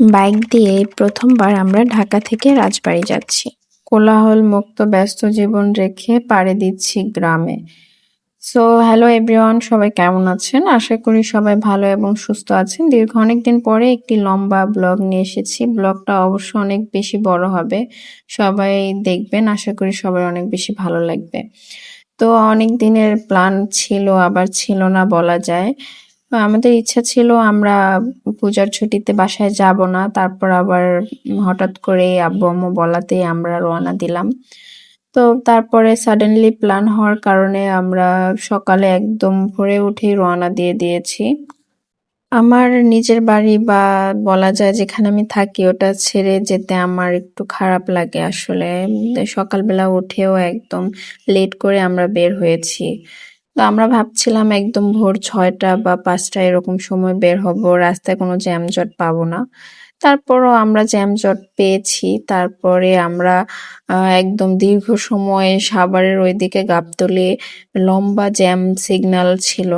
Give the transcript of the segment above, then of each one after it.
Bike দিয়ে প্রথমবার আমরা ঢাকা থেকে রাজবাড়ি যাচ্ছি। কোলাহল মুক্ত ব্যস্ত জীবন রেখে পাড়ি দিচ্ছি গ্রামে। সো হ্যালো এভরিওয়ান সবাই কেমন আছেন? আশা করি সবাই ভালো এবং সুস্থ আছেন। দীর্ঘ অনেক দিন পরে একটি লম্বা ব্লগ নিয়ে এসেছি। ব্লগটা অবশ্য অনেক বেশি বড় হবে। সবাই দেখবেন, আশা করি সবার অনেক বেশি ভালো লাগবে। তো অনেক দিনের প্ল্যান ছিল, আবার ছিল না বলা যায়। আমাদের ইচ্ছা ছিল আমরা পূজার ছুটিতে বাসায় যাব না। তারপর আবার হঠাৎ করে আব্বু আম্মু বলাতেই আমরা রওনা দিলাম। তো তারপরে সাডেনলি প্ল্যান হওয়ার কারণে আমরা সকালে একদম ভোরে উঠেই রওনা দিয়ে দিয়েছি। আমার নিজের বাড়ি বা বলা যায় যেখানে আমি থাকি, ওটা ছেড়ে যেতে আমার একটু খারাপ লাগে আসলে। সকালবেলা উঠেও একদম লেট করে আমরা বের হয়েছি। তো আমরা ভাবছিলাম একদম ভোর ছয়টা বা পাঁচটা এরকম সময় বের হব, রাস্তায় কোনো জ্যামজট পাবো না। তারপরও আমরা জ্যামজট পেয়েছি, তারপরে আমরা একদম দীর্ঘ সময় সাভারের ওইদিকে গাবতলে লম্বা জ্যাম সিগন্যাল ছিল।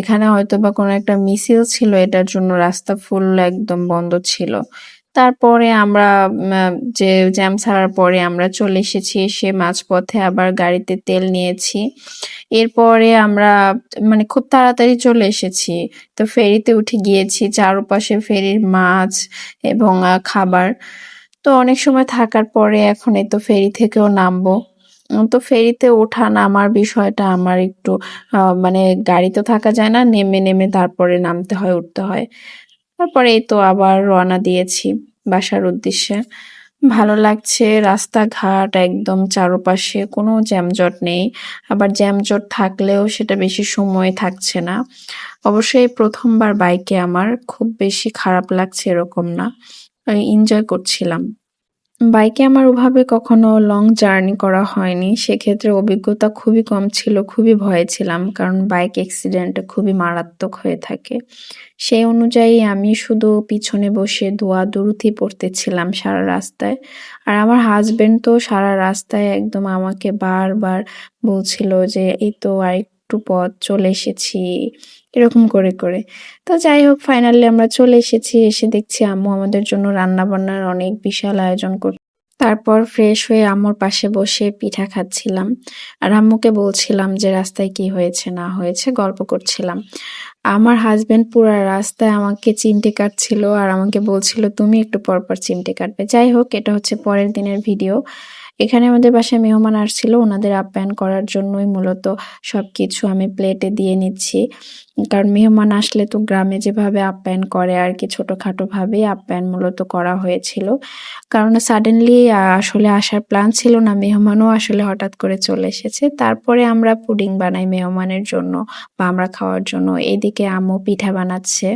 এখানে হয়তো বা কোনো একটা মিছিল ছিল, এটার জন্য রাস্তা ফুল একদম বন্ধ ছিল। তারপরে আমরা যে জ্যাম ছাড়ার পরে আমরা চলে এসেছি এসে মাঝপথে আবার গাড়িতে তেল নিয়েছি। এরপরে আমরা মানে খুব তাড়াতাড়ি চলে এসেছি। তো ফেরিতে উঠে গিয়েছি, চারপাশে ফেরির মাছ এবং খাবার। তো অনেক সময় থাকার পরে এখন এই তো ফেরি থেকেও নামবো। তো ফেরিতে ওঠা নামার বিষয়টা আমার একটু মানে গাড়ি তো থাকা যায় না, নেমে নেমে তারপরে নামতে হয়, উঠতে হয়। তারপরে এই তো আবার রওনা দিয়েছি বাসার উদ্দেশ্যে। ভালো লাগছে, রাস্তাঘাট একদম চারপাশে, কোনো জ্যামজট নেই। আবার জ্যামজট থাকলেও সেটা বেশি সময় থাকছে না। অবশ্যই প্রথমবার বাইকে আমার, খুব বেশি খারাপ লাগছে এরকম না। এনজয় করছিলাম। বাইকে আমার ওভাবে কখনো লং জার্নি করা হয়নি। সেক্ষেত্রে অভিজ্ঞতা খুবই কম ছিল, খুবই ভয়ে ছিলাম, কারণ বাইক অ্যাক্সিডেন্ট খুবই মারাত্মক হয়ে থাকে। সেই অনুযায়ী আমি শুধু পিছনে বসে দোয়া দুরুথি পড়তেছিলাম সারা রাস্তায়। আর আমার হাজবেন্ড তো সারা রাস্তায় একদম আমাকে বারবার বলছিল যে, এই তো আর একটু পথ চলে এসেছি। এরকম করে করে। তো যাই হোক ফাইনালি আমরা চলে এসেছি, এসে দেখছি আম্মু আমাদের জন্য রান্না বান্নার অনেক বিশাল আয়োজন করতে তারপর ফ্রেশ হয়ে আম্মুর পাশে বসে পিঠা খাচ্ছিলাম। আর আম্মুকে বলছিলাম যে, রাস্তায় কি হয়েছে, না হয়েছে, গল্প করছিলাম। আমার হাজব্যান্ড পুরো রাস্তায় আমাকে চিমটে কাটছিল আর আমাকে বলছিল, তুমি একটু পরপর চিমটে কাটবে। যাই হোক, এটা হচ্ছে পরের দিনের ভিডিও এখানে আমাদের বাসায় মেহমান আসছিল, ওনাদের আপ্যায়ন করার জন্যই মূলত সব কিছু আমি প্লেটে দিয়ে নিচ্ছি। কারণ মেহমান আসলে তো গ্রামে যেভাবে আপ্যায়ন করে আর কি ছোটোখাটোভাবেই আপ্যায়ন মূলত করা হয়েছিল। কারণ সাডেনলি আসলে আসার প্ল্যান ছিল না, মেহমানও আসলে হঠাৎ করে চলে এসেছে। তারপরে আমরা পুডিং বানাই মেহমানের জন্য বা আমরা খাওয়ার জন্য। এদিকে আম্মু পিঠা বানাচ্ছে।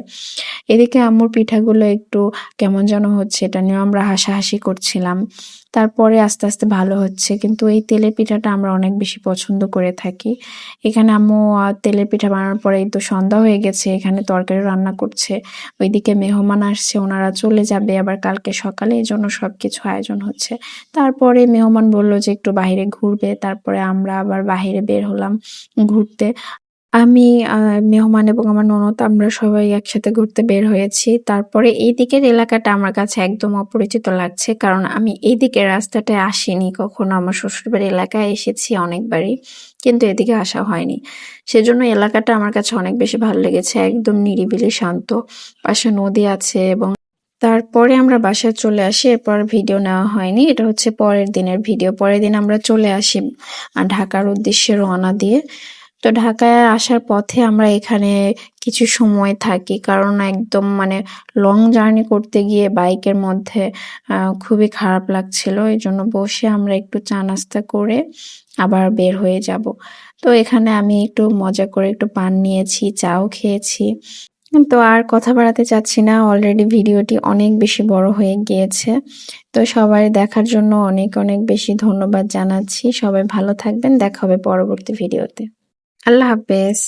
এদিকে আম্মুর পিঠাগুলো একটু কেমন যেন হচ্ছে এটা নিয়েও আমরা হাসাহাসি করছিলাম। তারপরে আস্তে আস্তে ভালো হচ্ছে। কিন্তু এই তেলের পিঠাটা আমরা অনেক বেশি পছন্দ করে থাকি। এখানে আম্মু তেলের পিঠা বানানোর পরে তো সন্ধ্যা হয়ে গেছে, এখানে তরকারি রান্না করছে। ওইদিকে মেহমান আসছে, ওনারা চলে যাবে। আবার কালকে সকালে এই জন্য সব কিছু আয়োজন হচ্ছে। তারপরে মেহমান বলল যে একটু বাহিরে ঘুরবে। তারপরে আমরা আবার বাহিরে বের হলাম ঘুরতে। আমি মেহমান এবং আমার ননদ, আমরা সবাই একসাথে ঘুরতে বের হয়েছি। তারপরে এই দিকের এলাকাটা আমার কাছে একদম অপরিচিত লাগছে, কারণ আমি এই দিকের রাস্তাটায় আসিনি। কখনো আমার শ্বশুরবাড়ির এলাকায় এসেছি অনেকবারই, কিন্তু এদিকে আসা হয়নি। সেজন্য এলাকাটা আমার কাছে অনেক বেশি ভালো লেগেছে, একদম নিরিবিলি, শান্ত। পাশে নদী আছে এবং তারপরে আমরা বাসায় চলে আসি, এরপর ভিডিও নেওয়া হয়নি। এটা হচ্ছে পরের দিনের ভিডিও। পরের দিন আমরা চলে আসি ঢাকার উদ্দেশ্যে রওনা দিয়ে। তো ঢাকায় আসার পথে আমরা এখানে কিছু সময় থাকি। কারণ একদম মানে লং জার্নি করতে গিয়ে বাইকের মধ্যে খুবই খারাপ লাগছিল। এই জন্য বসে আমরা একটু চা নাস্তা করে আবার বের হয়ে যাব। তো এখানে আমি একটু মজা করে একটু পান নিয়েছি, চাও খেয়েছি। তো আর কথা বাড়াতে চাচ্ছি না। অলরেডি ভিডিওটি অনেক বেশি বড় হয়ে গিয়েছে। তো সবাই দেখার জন্য অনেক অনেক বেশি ধন্যবাদ জানাচ্ছি। সবাই ভালো থাকবেন। দেখা হবে পরবর্তী ভিডিওতে। আল্লাহ হাফেজ।